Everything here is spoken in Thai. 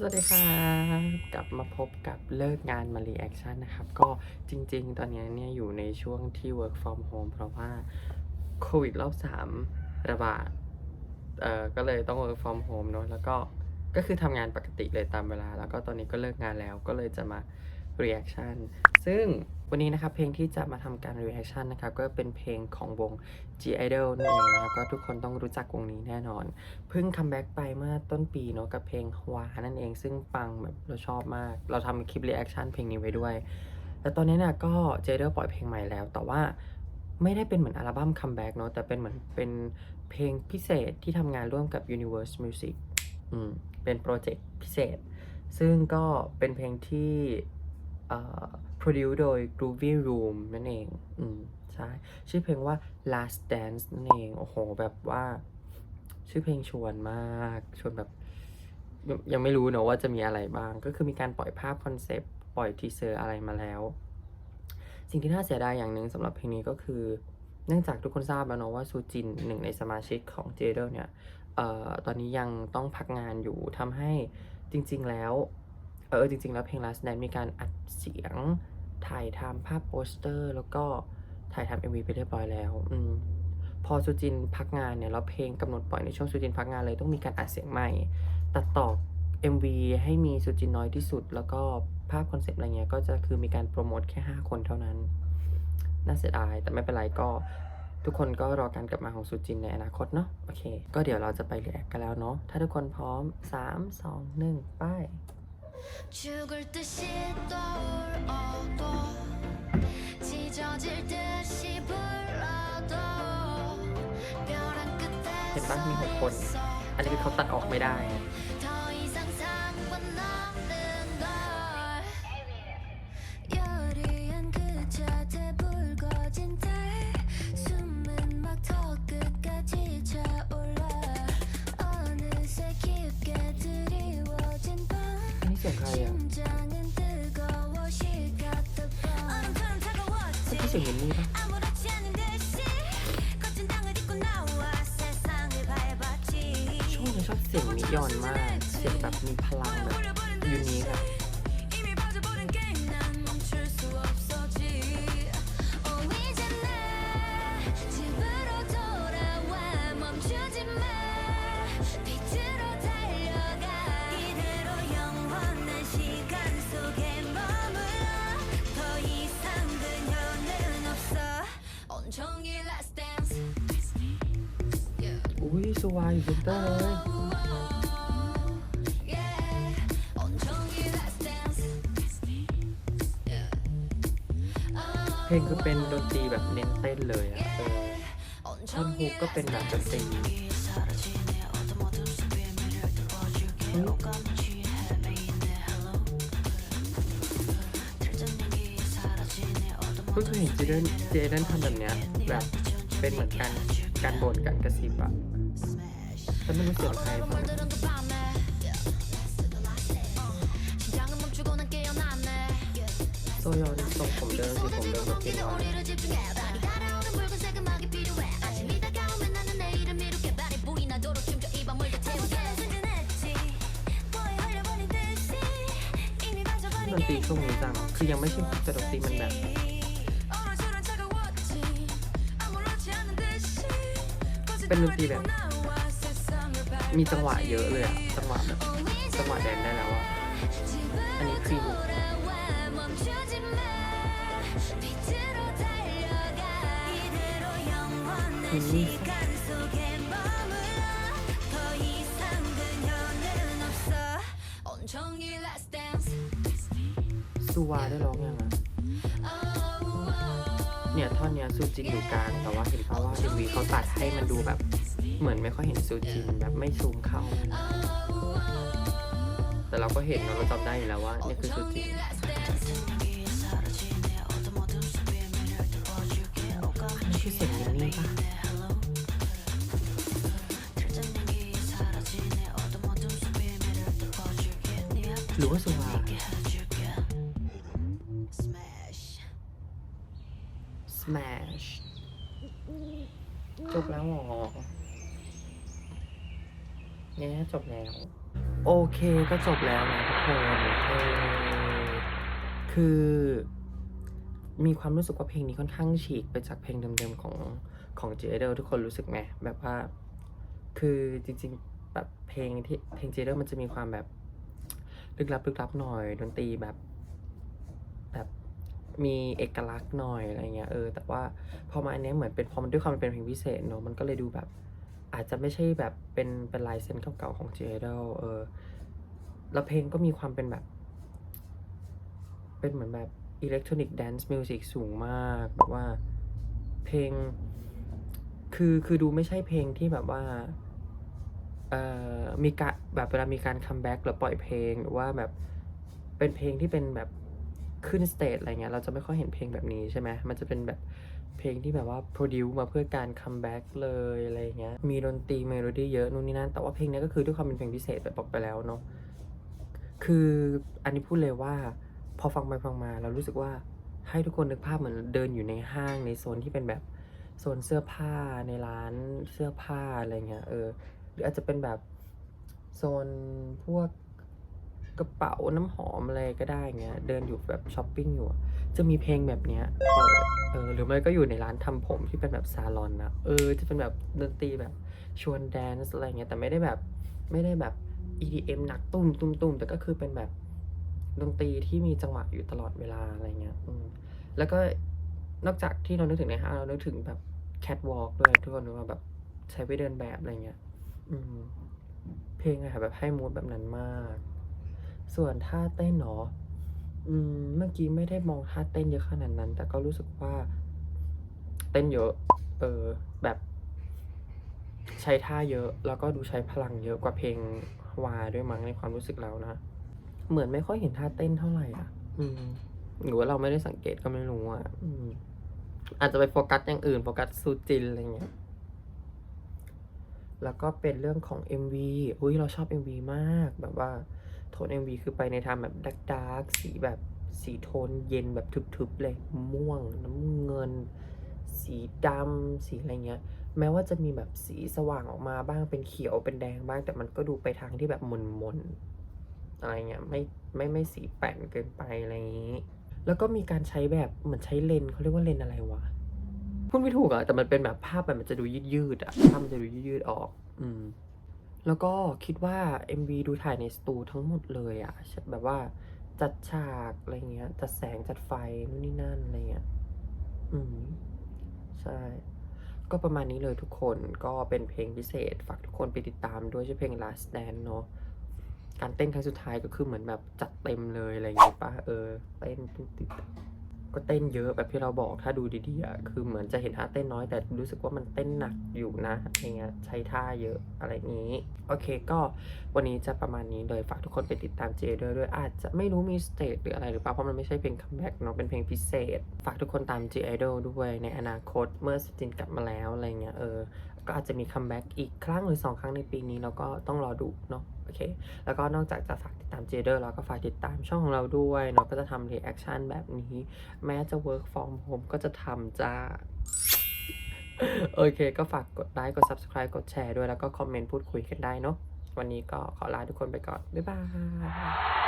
สวัสดีครับกลับมาพบกับเลิกงานมารีแอคชั่นนะครับ ก็จริงๆ ตอนนี้เนี่ยอยู่ในช่วงที่ work from home เพราะว่าโควิดรอบ 3 ระบาด เอ่อ ก็เลยต้อง work from home เนอะแล้วก็ ก็คือทำงานปกติเลยตามเวลา แล้วก็ตอนนี้ก็เลิกงานแล้วก็เลยจะมา reaction ซึ่ง วันนี้นะครับเพลงที่จะมาทำการ reaction นนะครับก็เป็นเพลงของวง G Idol นั่นเองนะครับก็ทุกคนต้องรู้จักวงนี้แน่นอน เพิ่งคัมแบ็กไปเมื่อต้นปีเนอะกับเพลงวานั่นเอง ซึ่งปังแบบเราชอบมาก เราทำคลิป reaction เพลงนี้ไว้ด้วย แล้วตอนนี้เนี่ยก็เจเดอร์ปล่อยเพลงใหม่แล้ว แต่ว่าไม่ได้เป็นเหมือนอัลบั้มคัมแบ็กเนอะแต่เป็นเหมือนเป็นเพลงพิเศษที่ทำงานร่วมกับ Universe Music อืมเป็นโปรเจกต์พิเศษ ซึ่งก็เป็นเพลงที่ produce โดย Groovy Room นั่นเอง อืม ใช่ ชื่อเพลงว่า Last Dance นั่นเอง โอ้โห แบบว่า ชื่อเพลงชวนมาก ชวนแบบยังยังไม่รู้เนอะว่าจะมีอะไรบ้าง ก็คือมีการปล่อยภาพคอนเซปต์ ปล่อยทีเซอร์อะไรมาแล้ว สิ่งที่น่าเสียดายอย่างหนึ่งสำหรับเพลงนี้ก็คือ เนื่องจากทุกคนทราบแล้วเนอะว่าซูจินหนึ่งในสมาชิกของ j เดเนี่ย เอ่อ ตอนนี้ยังต้องพักงานอยู่ทำให้จริง ๆ แล้ว เออจริง ๆ แล้วเพลง Last Dance มีการอัดเสียงถ่ายทำภาพโปสเตอร์ แล้วก็ถ่ายทำ MV ไปเรียบร้อยแล้วอืมพอสุจินพักงานเนี่ยแล้วเพลงกำหนดปล่อยในช่วงสุจินพักงานเลยต้องมีการอัดเสียงใหม่ ตัดต่อ MV ให้มีสุจินน้อยที่สุด แล้วก็ภาพคอนเซปต์อะไรเงี้ยก็จะคือมีการโปรโมทแค่ 5 คนเท่านั้น น่าเสียดาย แต่ไม่เป็นไรก็ทุกคนก็รอการกลับมาของสุจินในอนาคตเนาะโอเค ก็เดี๋ยวเราจะไปเรียกกันแล้วเนาะถ้าทุกคนพร้อม 3 2 1 ไป 죽을 듯이 떠올어도 찢어질 듯이 불러도 벼랑 끝에 เห็นปะมีหกคน อันนี้คือเขาตัดออกไม่ได้ สีงใครอะเสียงเหมืนนี่ปะช่วงนี้ชอบเสียงมิยอนมาก เสียงแบบมีพลังแบบยูนิคอะ สวาอยู่เนเตอร์เลยเพลงคือเป็นดนตรีแบบเน้นเต้นเลยอะเออท่อนฮุกก็เป็นแบบดนตรีก็คือเห็นเจเดนเจเดนทำแบบเนี้ยแบบเป็นเหมือนกันการบ่นกันกระซิบอะ 반대로 쓰여 가입 มันตีตุ้มจังคือยังไม่ชิมแต่ดนตรีมันแบบเป็นดนตรีแบบ มีจังหวะเยอะเลยอะจังหวะแบบจังหวะแดนได้แล้วอะอันนี้คือมินนี่ซูวาได้ร้องยังอะเนี่ยท่อนเนี้ยซูจินอยู่กลางแต่ว่าเห็นเขาว่าดีวีเขาตัดให้มันดูแบบ เหมือนไม่ค่อยเห็นซูจินแบบไม่ซูมเข้า แต่เราก็เห็นเนอะเราจำได้อยู่แล้วว่าเนี่ยคือซูจินนี่คือเสียงยินนี่ปะหรือว่าซูวา Smash จบแล้วเหรอ เนี่ยจบแล้ว โอเคก็จบแล้วนะทุกคนเออคือมีความรู้สึกว่าเพลงนี้ค่อนข้างฉีกไปจากเพลงเดิมๆของของเจเดลทุกคนรู้สึกไหมแบบว่า คือจริงๆแบบเพลงที่เพลงเจเดลมันจะมีความแบบลึกลับลึกลับหน่อยดนตรีแบบแบบมีเอกลักษณ์หน่อยอะไรเงี้ยเออแต่ว่าพอมาอันนี้เหมือนเป็นพอมันด้วยความเป็นเพลงพิเศษเนอะมันก็เลยดูแบบ อาจจะไม่ใช่แบบเป็นเป็นลายเซ็นเก่าๆของเจเดลเออแล้วเพลงก็มีความเป็นแบบ เป็นเหมือนแบบอิเล็กทรอนิกส์แดนซ์มิวสิกสูงมากแบบว่าเพลง คือคือดูไม่ใช่เพลงที่แบบว่าเอ่อมีการแบบเวลามีการคัมแบ็กหรือปล่อยเพลงหรือว่าแบบเป็นเพลงที่เป็นแบบขึ้นสเตจอะไรเงี้ยเราจะไม่ค่อยเห็นเพลงแบบนี้ใช่ไหมมันจะเป็นแบบ เพลงที่แบบว่าโปรดิวมาเพื่อการคัมแบ็กเลยอะไรเงี้ย มีดนตรีเมโลดี้เยอะนู่นนี่นั่น แต่ว่าเพลงนี้ก็คือด้วยความเป็นเพลงพิเศษแบบบอกไปแล้วเนาะ คืออันนี้พูดเลยว่า พอฟังไปฟังมาเรารู้สึกว่าให้ทุกคนนึกภาพเหมือนเดินอยู่ในห้างในโซนที่เป็นแบบโซนเสื้อผ้าในร้านเสื้อผ้าอะไรเงี้ยเออ หรืออาจจะเป็นแบบโซนพวก กระเป๋าน้ำหอมอะไรก็ได้เงี้ยเดินอยู่แบบช้อปปิ้งอยู่ จะมีเพลงแบบเนี้ยเปิดเออหรือไม่ก็อยู่ในร้านทำผมที่เป็นแบบซาลอนนะเออจะเป็นแบบดนตรีแบบชวนแดนซ์อะไรเงี้ยแต่ไม่ได้แบบไม่ได้แบบ EDM หนักตุ้มตุ้มตุ้มแต่ก็คือเป็นแบบดนตรีที่มีจังหวะอยู่ตลอดเวลาอะไรเงี้ยอืมแล้วก็นอกจากที่เรานึกถึงในห้างเรานึกถึงแบบแคทวอล์กด้วยทุกคนนึกว่าแบบใช้ไปเดินแบบอะไรเงี้ยอืมเพลงอะค่ะแบบให้มูดแบบนั้นมาก ส่วนท่าเต้นเนาะอืมเมื่อกี้ไม่ได้มองท่าเต้นเยอะขนาดนั้น แต่ก็รู้สึกว่า เต้นเยอะ เออ แบบ ใช้ท่าเยอะ แล้วก็ดูใช้พลังเยอะกว่าเพลงวาด้วยมั้งในความรู้สึกเรานะ เหมือนไม่ค่อยเห็นท่าเต้นเท่าไหร่อะ อืม หรือว่าเราไม่ได้สังเกตก็ไม่รู้อะ อืม อาจจะไปโฟกัสอย่างอื่น โฟกัสซูจินอะไรเงี้ย แล้วก็เป็นเรื่องของ MV อุ้ยเราชอบ MV มากแบบว่า โทน MV คือไปในทางแบบดักดาร์กสีแบบสีโทนเย็นแบบทึบๆเลยม่วง น้ำเงิน สีดำสีอะไรเงี้ย แม้ว่าจะมีแบบสีสว่างออกมาบ้างเป็นเขียวเป็นแดงบ้าง แต่มันก็ดูไปทางที่แบบมนๆอะไรเงี้ยไม่ไม่ไม่สีแป่นเกินไปอะไรอย่างนี้ แล้วก็มีการใช้แบบเหมือนใช้เลนเขาเรียกว่าเลนอะไรวะพูดไม่ถูกอะแต่มันเป็นแบบภาพแบบมันจะดูยืดๆอะภาพมันจะดูยืดๆออก อืม แล้วก็คิดว่า MV ดูถ่ายในสตูทั้งหมดเลยอะแบบว่าจัดฉากอะไรเงี้ย จัดแสงจัดไฟนู่นนี่นั่นอะไรเงี้ย อืม ใช่ ก็ประมาณนี้เลยทุกคนก็เป็นเพลงพิเศษ ฝากทุกคนไปติดตามด้วยชื่อเพลง Last Dance เนาะการเต้นครั้งสุดท้ายก็คือเหมือนแบบจัดเต็มเลยอะไรอย่างเงี้ยป่ะ เออ เต้นติด ก็เต้นเยอะแบบที่เราบอกถ้าดูดีๆอะคือเหมือนจะเห็นท่าเต้นน้อยแต่รู้สึกว่ามันเต้นหนักอยู่นะอะไรเงี้ยใช้ท่าเยอะอะไรนี้ โอเคก็วันนี้จะประมาณนี้เลยฝากทุกคนไปติดตามเจด้วยด้วยอาจจะไม่รู้มีสเตจหรืออะไรหรือเปล่าเพราะมันไม่ใช่เพลงคัมแบ็กเนาะเป็นเพลงพิเศษ ฝากทุกคนตาม J Idol ด้วยในอนาคตเมื่อสจินกลับมาแล้วอะไรเงี้ยเออก็อาจจะมีคัมแบ็กอีกครั้งหรือสองครั้งในปีนี้เราก็ต้องรอดูเนาะ โอเค แล้วก็นอกจากจะฝากติดตามเจเดอร์แล้วก็ฝากติดตามช่องของเราด้วยเนาะก็จะทำรีแอคชั่นแบบนี้ แม้จะ work from home ก็จะทำจ้าโอเค ก็ฝากกดไลค์กด subscribe กดแชร์ด้วยแล้วก็คอมเมนต์พูดคุยกันได้เนาะวันนี้ก็ขอลาทุกคนไปก่อน บ๊ายบาย